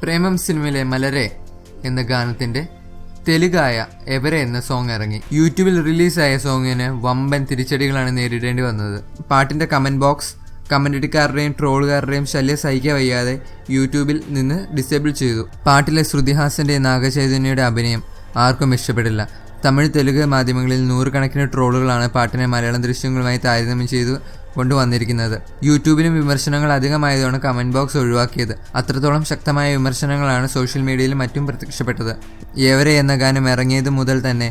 പ്രേമം സിനിമയിലെ മലരെ എന്ന ഗാനത്തിന്റെ തെലുഗായ എവരെ എന്ന സോങ് ഇറങ്ങി. യൂട്യൂബിൽ റിലീസായ സോങ്ങിന് വമ്പൻ തിരിച്ചടികളാണ് നേരിടേണ്ടി വന്നത്. പാട്ടിന്റെ കമന്റ് ബോക്സ് കമന്റടിക്കാരുടെയും ട്രോളുകാരുടെയും ശല്യം സഹിക്കാൻ വയ്യാതെ യൂട്യൂബിൽ നിന്ന് ഡിസേബിൾ ചെയ്തു. പാട്ടിലെ ശ്രുതിഹാസന്റെ നാഗചൈതന്യയുടെ അഭിനയം ആർക്കും ഇഷ്ടപ്പെടില്ല. തമിഴ് തെലുങ്ക് മാധ്യമങ്ങളിൽ നൂറുകണക്കിന് ട്രോളുകളാണ് പാട്ടിനെ മലയാളം ദൃശ്യങ്ങളുമായി താരതമ്യം ചെയ്തു കൊണ്ടുവന്നിരിക്കുന്നത്. യൂട്യൂബിലും വിമർശനങ്ങൾ അധികമായതാണ് കമന്റ് ബോക്സ് ഒഴിവാക്കിയത്. അത്രത്തോളം ശക്തമായ വിമർശനങ്ങളാണ് സോഷ്യൽ മീഡിയയിൽ മറ്റും പ്രത്യക്ഷപ്പെട്ടത്. ഏവരെ എന്ന ഗാനം ഇറങ്ങിയത് മുതൽ തന്നെ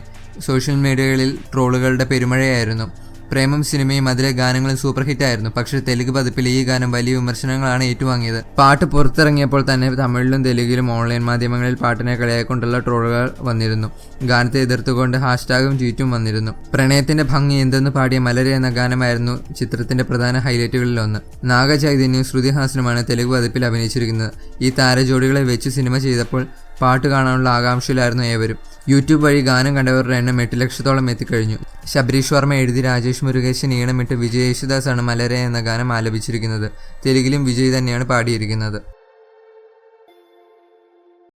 സോഷ്യൽ മീഡിയകളിൽ ട്രോളുകളുടെ പെരുമഴയായിരുന്നു. പ്രേമം സിനിമയും അതിലെ ഗാനങ്ങളും സൂപ്പർ ഹിറ്റായിരുന്നു പക്ഷേ തെലുങ്ക് പതിപ്പിൽ ഈ ഗാനം വലിയ വിമർശനങ്ങളാണ് ഏറ്റുവാങ്ങിയത്. പാട്ട് പുറത്തിറങ്ങിയപ്പോൾ തന്നെ തമിഴിലും തെലുങ്കിലും ഓൺലൈൻ മാധ്യമങ്ങളിൽ പാട്ടിനെ കളിയാക്കൊണ്ടുള്ള ട്രോളുകൾ വന്നിരുന്നു. ഗാനത്തെ എതിർത്തുകൊണ്ട് ഹാഷ്ടാഗും ട്വീറ്റും വന്നിരുന്നു. പ്രണയത്തിന്റെ ഭംഗി എന്തെന്ന് പാടിയ മലര എന്ന ഗാനമായിരുന്നു ചിത്രത്തിന്റെ പ്രധാന ഹൈലൈറ്റുകളിൽ ഒന്ന്. നാഗചൈതന്യവും ശ്രുതിഹാസനുമാണ് തെലുങ്ക് പതിപ്പിൽ അഭിനയിച്ചിരിക്കുന്നത്. ഈ താരജോഡികളെ വെച്ച് സിനിമ ചെയ്തപ്പോൾ പാട്ട് കാണാനുള്ള ആകാംക്ഷയിലായിരുന്നു ഏവരും. യൂട്യൂബ് വഴി ഗാനം കണ്ടവരുടെ എണ്ണം എട്ട് ലക്ഷത്തോളം എത്തിക്കഴിഞ്ഞു. ശബരീഷ് വർമ്മ എഴുതി രാജേഷ് മുരുകേശൻ ഈണമിട്ട് വിജയ് യേശുദാസാണ് മലരെ എന്ന ഗാനം ആലപിച്ചിരിക്കുന്നത്. തെലുങ്കിലും വിജയ് തന്നെയാണ് പാടിയിരിക്കുന്നത്.